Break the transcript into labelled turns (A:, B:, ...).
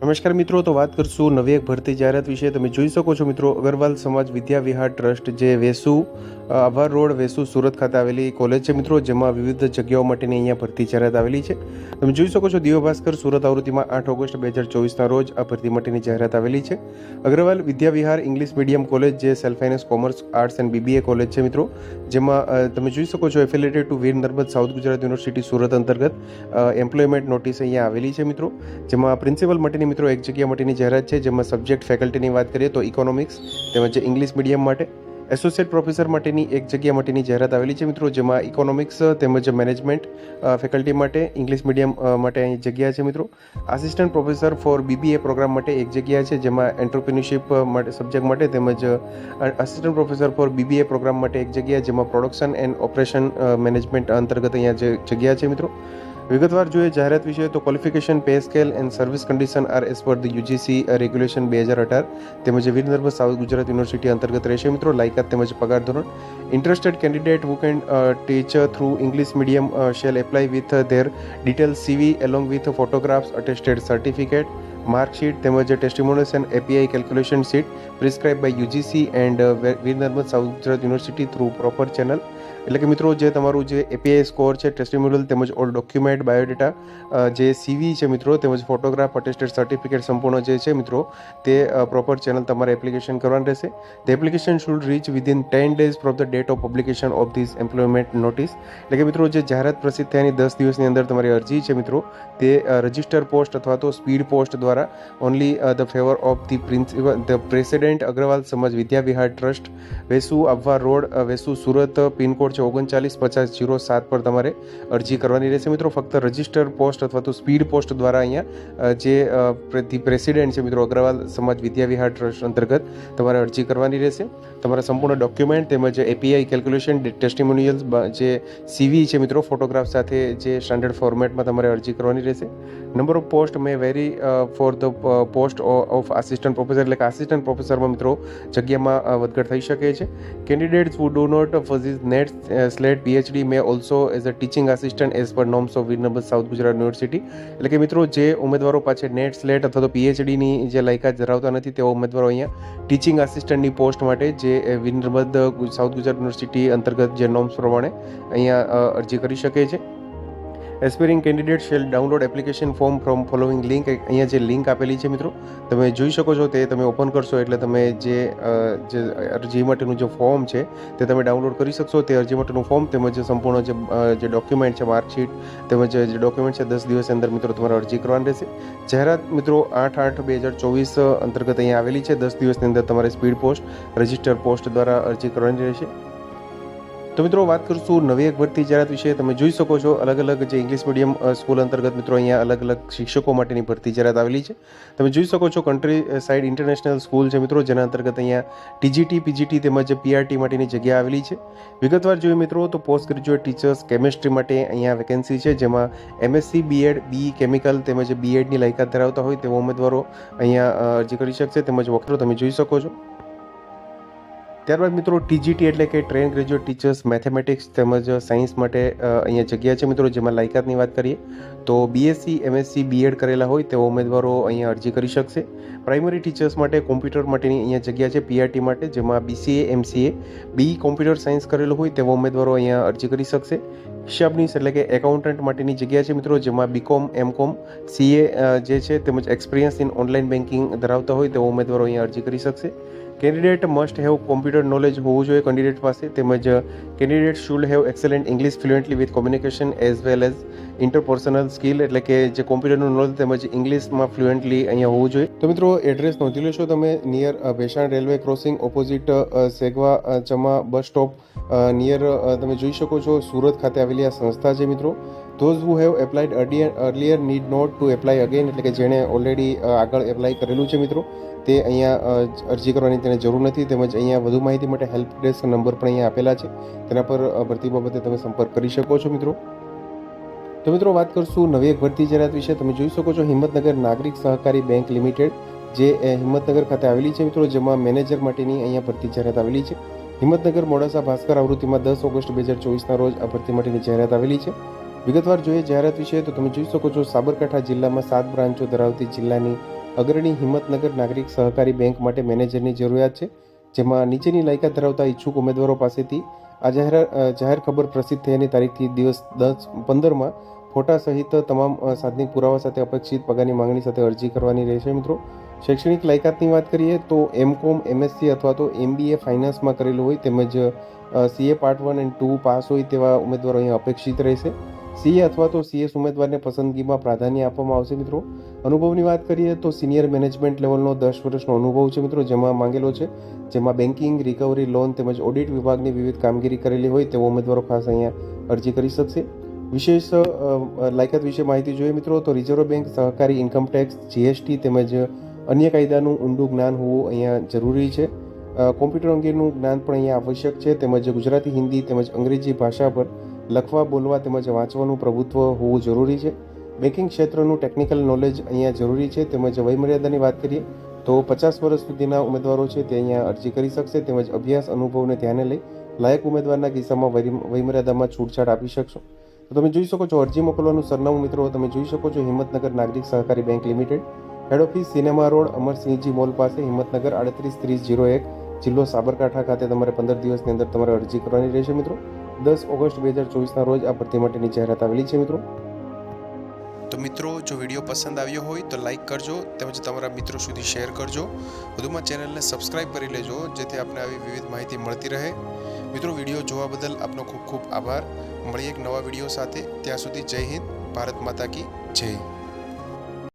A: નમસ્કાર મિત્રો, તો વાત કરશું નવી ભરતી જાહેરાત વિશે. તમે જોઈ શકો છો મિત્રો, અગરવાલ સમાજ વિદ્યા વિહાર ટ્રસ્ટ જે વેસુ આભાર રોડ વેસુ સુરત ખાતે આવેલી કોલેજ છે મિત્રો, જેમાં વિવિધ જગ્યાઓ માટેની અહીંયા ભરતી જાહેરાત આવેલી છે. તમે જોઈ શકો છો દિવ્ય ભાસ્કર સુરત આવૃત્તિમાં આઠ ઓગસ્ટ બે હજાર ચોવીસના રોજ આ ભરતી માટેની જાહેરાત આવેલી છે. Agrawal Vidya Vihar English medium college જે self finance, commerce, arts and BBA college છે મિત્રો, જેમાં તમે જોઈ શકો છો affiliated to Veer Narmad south Gujarat university Surat અંતર્ગત એમ્પ્લોયમેન્ટ નોટિસ અહીંયા આવેલી છે મિત્રો, જેમાં પ્રિન્સિપલ માટેની મિત્રો, એક જગ્યા માટેની જાહેરાત છે, જેમાં સબ્જેક્ટ, ફેકલ્ટીની વાત કરીએ તો ઇકોનોમિક્સ, તેમજ ઇંગ્લિશ મીડિયમ માટે. એસોસિએટ પ્રોફેસર માટેની એક જગ્યા માટેની જાહેરાત આવેલી છે મિત્રો, જેમાં ઇકોનોમિક્સ, તેમજ મેનેજમેન્ટ ફેકલ્ટી માટે, ઇંગ્લિશ મીડિયમ માટે અહીં જગ્યા છે મિત્રો. Assistant professor for BBA programme માટે એક જગ્યા છે, જેમાં એન્ટરપ્રિન્યોરશિપ માટે, સબ્જેક્ટ માટે, તેમજ assistant professor for BBA programme માટે એક જગ્યા, જેમાં પ્રોડક્શન એન્ડ ઓપરેશન મેનેજમેન્ટ અંતર્ગત અહીંયા જગ્યા છે મિત્રો. વિગતવાર જોઈએ જાહેરાત વિશે તો qualification pay scale and service condition are as per the UGC regulation બે હજાર અઢાર તેમજ વીરનર્મદ સાઉથ ગુજરાત યુનિવર્સિટી અંતર્ગત રહેશે મિત્રો. લાયકાત તેમજ પગાર ધોરણ. Interested candidate who can teach through English medium shall apply with their detail CV along with photographs attested certificate marksheet તેમજ testimonials and API calculation sheet prescribe by UGC and Veer Narmad south Gujarat university through proper channel એટલે કે મિત્રો જે તમારું જે API score છે ટેસ્ટિમ્યુરલ તેમજ all document biodata જે સીવી છે મિત્રો, તેમજ ફોટોગ્રાફ અટેસ્ટેડ સર્ટિફિકેટ સંપૂર્ણ જે છે મિત્રો, તે પ્રોપર ચેનલ તમારે એપ્લિકેશન કરવાની રહેશે. The application should reach within ten days from the date of publication of this employment notice એટલે કે મિત્રો જે જાહેરાત પ્રસિદ્ધ થયાની દસ દિવસની અંદર તમારી અરજી છે મિત્રો, તે રજિસ્ટર પોસ્ટ અથવા તો સ્પીડ પોસ્ટ દ્વારા only the favour of the principal the president Agrawal Samaj Vidyavihar trust Vesu આવવા રોડ વેસુ સુરત પિનકોડ છે ઓગણચાલીસ પચાસ જીરો સાત પર તમારે અરજી કરવાની રહેશે. મિત્રો, ફક્ત રજિસ્ટર પોસ્ટ અથવા તો સ્પીડ પોસ્ટ દ્વારા અહીંયા જે પ્રેસિડેન્ટ છે, મિત્રો, અગ્રવાલ સમાજ વિદ્યા વિહાર ટ્રસ્ટ અંતર્ગત તમારે અરજી કરવાની રહેશે. તમારા સંપૂર્ણ ડોક્યુમેન્ટ તેમજ એપીઆઈ કેલ્ક્યુલેશન ટેસ્ટિમોનિયલ્સ જે સીવી છે, મિત્રો ફોટોગ્રાફ સાથે જે સ્ટાન્ડર્ડ ફોર્મેટમાં તમારે અરજી કરવાની રહેશે. Number of post may vary for the post of assistant professor એટલે કે આસિસ્ટન્ટ પ્રોફેસરમાં મિત્રો, જગ્યામાં વધઘટ થઈ શકે છે. Candidates who do not ફઝ is possess net uh, slate PhD may also as a teaching assistant as per norms of Virnabad South Gujarat University એટલે કે મિત્રો જે ઉમેદવારો પાસે નેટ સ્લેટ અથવા તો પીએચડીની જે લાયકાત ધરાવતા નથી તેવા ઉમેદવારો અહીંયા ટીચિંગ આસિસ્ટન્ટની પોસ્ટ માટે જે વિનર્મદ સાઉથ ગુજરાત યુનિવર્સિટી અંતર્ગત જે નોમ્સ પ્રમાણે અહીંયા અરજી કરી શકે છે. Aspiring candidate shall download application form from following link અહીંયા જે લિંક આપેલી છે મિત્રો, તમે જોઈ શકો છો તે તમે ઓપન કરશો એટલે તમે જે જે અરજી માટેનું જે ફોર્મ છે તે તમે ડાઉનલોડ કરી શકશો. તે અરજી માટેનું ફોર્મ તેમજ સંપૂર્ણ જે જે ડોક્યુમેન્ટ છે માર્કશીટ તેમજ જે ડોક્યુમેન્ટ છે, દસ દિવસ અંદર મિત્રો તમારે અરજી કરવાની રહેશે. જાહેરાત મિત્રો આઠ આઠ બે હજાર ચોવીસ અંતર્ગત અહીંયા આવેલી છે. દસ દિવસની અંદર તમારે સ્પીડ પોસ્ટ રજિસ્ટર પોસ્ટ દ્વારા અરજી કરવાની રહેશે. તો મિત્રો વાત કરશું નવી એક ભરતી જાહેરાત વિશે તમે જોઈ શકો છો અલગ અલગ જે ઇંગ્લિશ મીડિયમ સ્કૂલ અંતર્ગત મિત્રો અહીંયા અલગ અલગ શિક્ષકો માટેની ભરતી જાહેરાત આવેલી છે. તમે જોઈ શકો છો કન્ટ્રી સાઇડ ઇન્ટરનેશનલ સ્કૂલ છે મિત્રો, જેના અંતર્ગત અહીંયા ટીજીટી પીજીટી તેમજ પીઆરટી માટેની જગ્યા આવેલી છે. વિગતવાર જોઈએ મિત્રો તો પોસ્ટ ગ્રેજ્યુએટ ટીચર્સ કેમેસ્ટ્રી માટે અહીંયા વેકેન્સી છે, જેમાં એમએસસી બીએડ બી કેમિકલ તેમજ બીએડની લાયકાત ધરાવતા હોય તેવા ઉમેદવારો અહીંયા અરજી કરી શકશે તેમજ વખતો તમે જોઈ શકો છો. ત્યારબાદ મિત્રો ટીજીટી એટલે કે ટ્રેન ગ્રેજ્યુએટ ટીચર્સ મેથેમેટિક્સ તેમજ સાયન્સ માટે અહીંયા જગ્યા છે મિત્રો જેમાં લાયકાતની વાત કરીએ, તો બીએસસી એમએસસી બીએડ કરેલા હોય તેવા ઉમેદવારો અહીંયા અરજી કરી શકશે. પ્રાઇમરી ટીચર્સ માટે કોમ્પ્યુટર માટેની અહીંયા જગ્યા છે પીઆરટી માટે, જેમાં BCA MCA B computer science કરેલું હોય તેવા ઉમેદવારો અહીંયા અરજી કરી શકશે. હિસાબનીસ એટલે કે એકાઉન્ટન્ટ માટેની જગ્યા છે મિત્રો, જેમાં બીકોમ એમકોમ સીએ જે છે તેમજ એક્સપિરિયન્સ ઇન ઓનલાઈન બેન્કિંગ ધરાવતા હોય તેવા ઉમેદવારો અહીંયા અરજી કરી શકશે. Candidate must have computer knowledge હોવું જોઈએ કેન્ડિડેટ પાસે તેમજ candidate should have excellent English fluently with communication as well as interpersonal skill એટલે કે જે કોમ્પ્યુટરનું નોલેજ તેમજ ઇંગ્લિશમાં ફ્લુએન્ટલી અહીંયા હોવું જોઈએ. તો મિત્રો એડ્રેસ નોંધી લેશો તમે near Bhesan railway crossing opposite Segva ચમા bus stop near તમે જોઈ શકો છો. સુરત ખાતે આવેલી આ સંસ્થા છે મિત્રો. Those who have applied earlier earlier need not to apply again એટલે કે જેણે ઓલરેડી આગળ એપ્લાય કરેલું છે મિત્રો, તે અહીંયા અરજી કરવાની તેને જરૂર નથી. તેમજ અહીંયા વધુ માહિતી માટે હેલ્પ ડેસ્ક નંબર પણ અહીંયા આપેલા છે. તેના પર ભરતી બાબતે તમે સંપર્ક કરી શકો છો મિત્રો. તો મિત્રો વાત કરશું નવી એક ભરતી જાહેરાત વિશે. તમે જોઈ શકો છો હિંમતનગર નાગરિક સહકારી બેંક લિમિટેડ, જે હિંમતનગર ખાતે આવેલી છે મિત્રો, જેમાં મેનેજર માટેની અહીંયા ભરતી જાહેરાત આવેલી છે. હિંમતનગર મોડાસા ભાસ્કર આવૃત્તિમાં દસ ઓગસ્ટ બે હજાર ચોવીસના રોજ આ ભરતી માટેની જાહેરાત આવેલી છે. વિગતવાર જોઈએ જાહેરાત વિશે તો તમે જોઈ શકો છો, સાબરકાંઠા જિલ્લામાં સાત બ્રાન્ચો ધરાવતી જિલ્લાની અગ્રણી હિંમતનગર નાગરિક સહકારી બેંક માટે મેનેજરની જરૂરિયાત છે, જેમાં નીચેની લાયકાત ધરાવતા ઈચ્છુક ઉમેદવારો પાસેથી આ જાહેર જાહેર ખબર પ્રસિદ્ધ થયાની તારીખથી દિવસ દસ પંદરમાં ફોટા સહિત તમામ સાધનિક પુરાવા સાથે અપેક્ષિત પગારની માંગણી સાથે અરજી કરવાની રહેશે. મિત્રો, શૈક્ષણિક લાયકાતની વાત કરીએ તો એમ કોમ એમએસસી અથવા તો એમબીએ ફાઇનાન્સમાં કરેલું હોય તેમજ CA part one and two pass હોય તેવા ઉમેદવારો અહીંયા અપેક્ષિત રહેશે. સીએ અથવા તો સીએસ ઉમેદવારને પસંદગીમાં પ્રાધાન્ય આપવામાં આવશે મિત્રો. અનુભવની વાત કરીએ તો સિનિયર મેનેજમેન્ટ લેવલનો દસ વર્ષનો અનુભવ છે મિત્રો, જેમાં માંગેલો છે. જેમાં બેન્કિંગ, રિકવરી, લોન તેમજ ઓડિટ વિભાગની વિવિધ કામગીરી કરેલી હોય તેવો ઉમેદવારો ખાસ અહીંયા અરજી કરી શકશે. વિશેષ લાયકાત વિશે માહિતી જોઈએ મિત્રો, તો રિઝર્વ બેંક સહકારી ઇન્કમ ટેક્સ, જીએસટી તેમજ અન્ય કાયદાનું ઊંડું જ્ઞાન હોવું અહીંયા જરૂરી છે. કોમ્પ્યુટર અંગેનું જ્ઞાન પણ અહીંયા આવશ્યક છે, તેમજ ગુજરાતી હિન્દી તેમજ અંગ્રેજી ભાષા પર લખવા, બોલવા તેમજ વાંચવાનું પ્રભુત્વ હોવું જરૂરી છે. બેન્કિંગ ક્ષેત્રનું ટેકનિકલ નોલેજ અહીંયા જરૂરી છે. તેમજ વયમર્યાદાની વાત કરીએ તો પચાસ વર્ષ સુધીના ઉમેદવારો છે તે અહીંયા અરજી કરી શકશે. તેમજ અભ્યાસ અનુભવને ધ્યાને લઈ લાયક ઉમેદવારના કિસ્સામાં વય- વયમર્યાદામાં છૂટછાટ આપી શકશો. તો તમે જોઈ શકો છો, અરજી મોકલવાનું સરનામું મિત્રો, તમે જોઈ શકો છો Himmatnagar Nagarik Sahakari bank limited. Head office cinema road Amarsinhji mall પાસે, હિંમતનગર આડત્રીસ ત્રીસ જીરો એક, જિલ્લો સાબરકાંઠા ખાતે તમારે પંદર દિવસની અંદર તમારે અરજી કરવાની રહેશે મિત્રો. દસ ઓગસ્ટ બે હજાર ચોવીસના રોજ આ ભરતી માટેની જાહેરાત આવેલી છે, મિત્રો.
B: તો મિત્રો, જો વીડિયો પસંદ આવ્યો હોય તો લાઈક કરજો, તેમજ તમારા મિત્રો સુધી શેર કરજો. વધુમાં ચેનલને સબસ્ક્રાઇબ કરી લેજો, જેથી આપને આવી વિવિધ માહિતી મળતી રહે. મિત્રો, વીડિયો જોવા બદલ આપનો ખૂબ ખૂબ આભાર. મળીએ એક નવા વીડિયો સાથે. ત્યાં સુધી જય હિન્દ, ભારત માતા કી જય.